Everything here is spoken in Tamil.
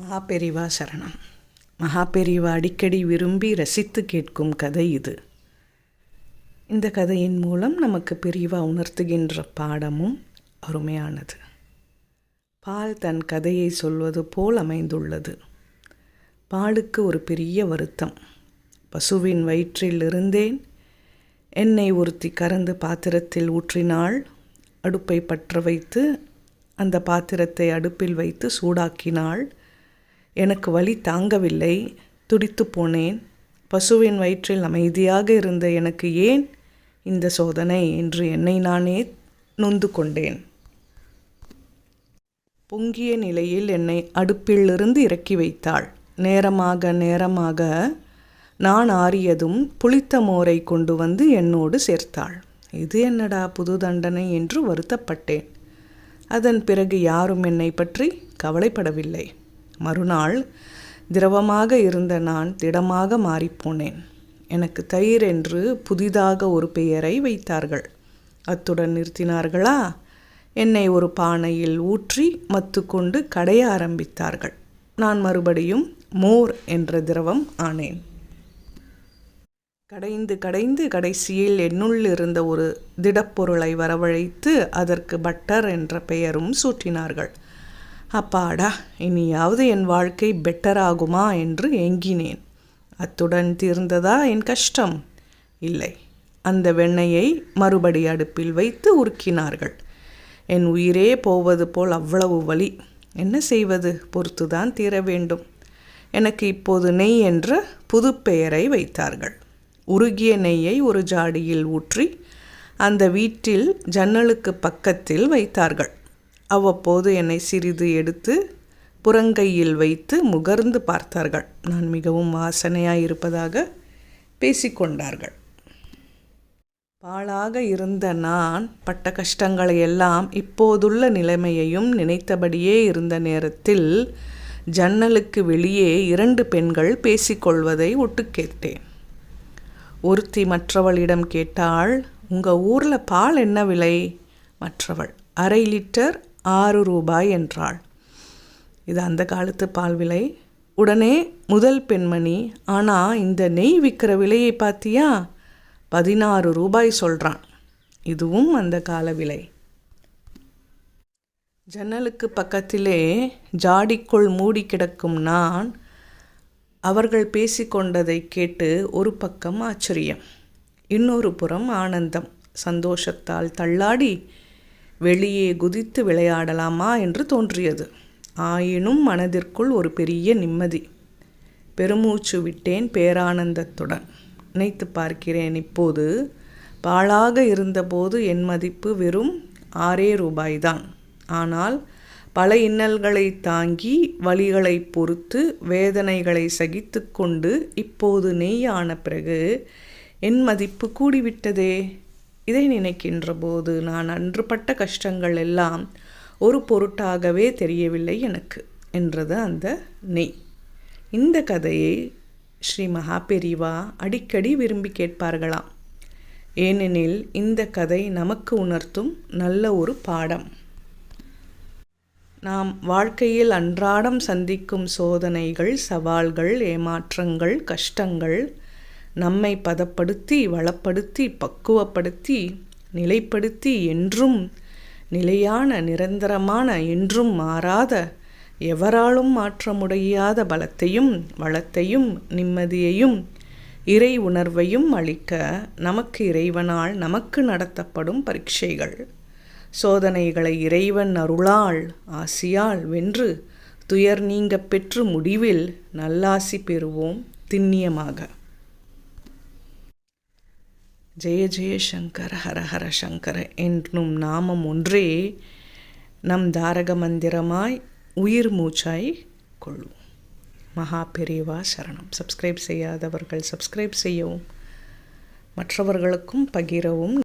மகாபெரிவா சரணம். மகாபெரிவா அடிக்கடி விரும்பி ரசித்து கேட்கும் கதை இது. இந்த கதையின் மூலம் நமக்கு பெரியவா உணர்த்துகின்ற பாடமும் அருமையானது. பால் தன் கதையை சொல்வது போல் அமைந்துள்ளது. பாலுக்கு ஒரு பெரிய வருத்தம். பசுவின் வயிற்றில் இருந்தேன். எண்ணெய் ஒருத்தி கறந்து பாத்திரத்தில் ஊற்றினாள். அடுப்பை பற்ற வைத்து அந்த பாத்திரத்தை அடுப்பில் வைத்து சூடாக்கினாள். எனக்கு வலி தாங்கவில்லை துடித்து போனேன். பசுவின் வயிற்றில் அமைதியாக இருந்த எனக்கு ஏன் இந்த சோதனை என்று என்னை நானே நொந்து கொண்டேன். பொங்கிய நிலையில் என்னை அடுப்பிலிருந்து இறக்கி வைத்தாள். நேரமாக நேரமாக நான் ஆறியதும் புளித்த மோரை கொண்டு வந்து என்னோடு சேர்த்தாள். இது என்னடா புது தண்டனை என்று வருத்தப்பட்டேன். அதன் பிறகு யாரும் என்னை பற்றி கவலைப்படவில்லை. மறுநாள் திரவமாக இருந்த நான் திடமாக மாறிப்போனேன். எனக்கு தயிர் என்று புதிதாக ஒரு பெயரை வைத்தார்கள். அத்துடன் நிறுத்தினார்களா? என்னை ஒரு பானையில் ஊற்றி மத்து கொண்டு கடைய ஆரம்பித்தார்கள். நான் மறுபடியும் மோர் என்ற திரவம் ஆனேன். கடைந்து கடைந்து கடைசியில் என்னுள் இருந்த ஒரு திடப்பொருளை வரவழைத்து அதற்கு பட்டர் என்ற பெயரும் சூட்டினார்கள். அப்பாடா இனியாவது என் வாழ்க்கை பெட்டர் ஆகுமா என்று ஏங்கினேன். அத்துடன் தீர்ந்ததா என் கஷ்டம்? இல்லை. அந்த வெண்ணெயை மறுபடி அடுப்பில் வைத்து உருக்கினார்கள். என் உயிரே போவது போல் அவ்வளவு வலி. என்ன செய்வது? பொறுத்துதான் தீர வேண்டும். எனக்கு இப்போது நெய் என்ற புது பெயரை வைத்தார்கள். உருகிய நெய்யை ஒரு ஜாடியில் ஊற்றி அந்த வீட்டில் ஜன்னலுக்கு பக்கத்தில் வைத்தார்கள். அவ்வப்போது என்னை சிறிது எடுத்து புறங்கையில் வைத்து முகர்ந்து பார்த்தார்கள். நான் மிகவும் வாசனையாக இருப்பதாக பேசிக்கொண்டார்கள். பாழாக இருந்த நான் பட்ட கஷ்டங்களை எல்லாம் இப்போதுள்ள நிலைமையையும் நினைத்தபடியே இருந்த நேரத்தில் ஜன்னலுக்கு வெளியே இரண்டு பெண்கள் பேசிக்கொள்வதை ஒட்டு கேட்டேன். ஒருத்தி மற்றவளிடம் கேட்டாள் உங்கள் ஊரில் பால் என்ன விலை? மற்றவள் அரை லிட்டர் ஆறு ரூபாய் என்றாள். இது அந்த காலத்து பால் விலை. உடனே முதல் பெண்மணி ஆனால் இந்த நெய் விற்கிற விலையை பார்த்தியா பதினாறு ரூபாய் சொல்கிறான் இதுவும் அந்த கால விலை. ஜன்னலுக்கு பக்கத்திலே ஜாடிக்குள் மூடி கிடக்கும் நான் அவர்கள் பேசிக்கொண்டதை கேட்டு ஒரு பக்கம் ஆச்சரியம். இன்னொரு புறம் ஆனந்தம். சந்தோஷத்தால் தள்ளாடி வெளியே குதித்து விளையாடலாமா என்று தோன்றியது. ஆயினும் மனதிற்குள் ஒரு பெரிய நிம்மதி. பெருமூச்சு விட்டேன் பேரானந்தத்துடன். நினைத்து பார்க்கிறேன் இப்போது. பாழாக இருந்தபோது என் மதிப்பு வெறும் ஆறே ரூபாய்தான். ஆனால் பல இன்னல்களை தாங்கி வழிகளை பொறுத்து வேதனைகளை சகித்து கொண்டு இப்போது நெய்யான பிறகு என் மதிப்பு கூடிவிட்டதே. இதை நினைக்கின்ற போது நான் அன்றுபட்ட கஷ்டங்கள் எல்லாம் ஒரு பொருட்டாகவே தெரியவில்லை எனக்கு என்றது அந்த நெய். இந்த கதையை ஸ்ரீ மகாபெரிவா அடிக்கடி விரும்பி கேட்பார்களாம். ஏனெனில் இந்த கதை நமக்கு உணர்த்தும் நல்ல ஒரு பாடம். நாம் வாழ்க்கையில் அன்றாடம் சந்திக்கும் சோதனைகள் சவால்கள் ஏமாற்றங்கள் கஷ்டங்கள் நம்மை பதப்படுத்தி வளப்படுத்தி பக்குவப்படுத்தி நிலைப்படுத்தி என்றும் நிலையான நிரந்தரமான என்றும் மாறாத எவராலும் மாற்ற முடியாத பலத்தையும் வளத்தையும் நிம்மதியையும் இறை உணர்வையும் அளிக்க நமக்கு இறைவனால் நமக்கு நடத்தப்படும் பரீட்சைகள். சோதனைகளை இறைவன் அருளால் ஆசியால் வென்று துயர் நீங்க பெற்று முடிவில் நல்லாசி பெறுவோம் திண்ணியமாக. ஜெய ஜெய சங்கர ஹர ஹர சங்கர என்னும் நாமம் ஒன்றே நம் தாரக மந்திரமாய் உயிர் மூச்சாய் கொள்ளும் மகா பெரியவா சரணம். சப்ஸ்கிரைப் செய்யாதவர்கள் சப்ஸ்கிரைப் செய்யவும் மற்றவர்களுக்கும் பகிரவும்.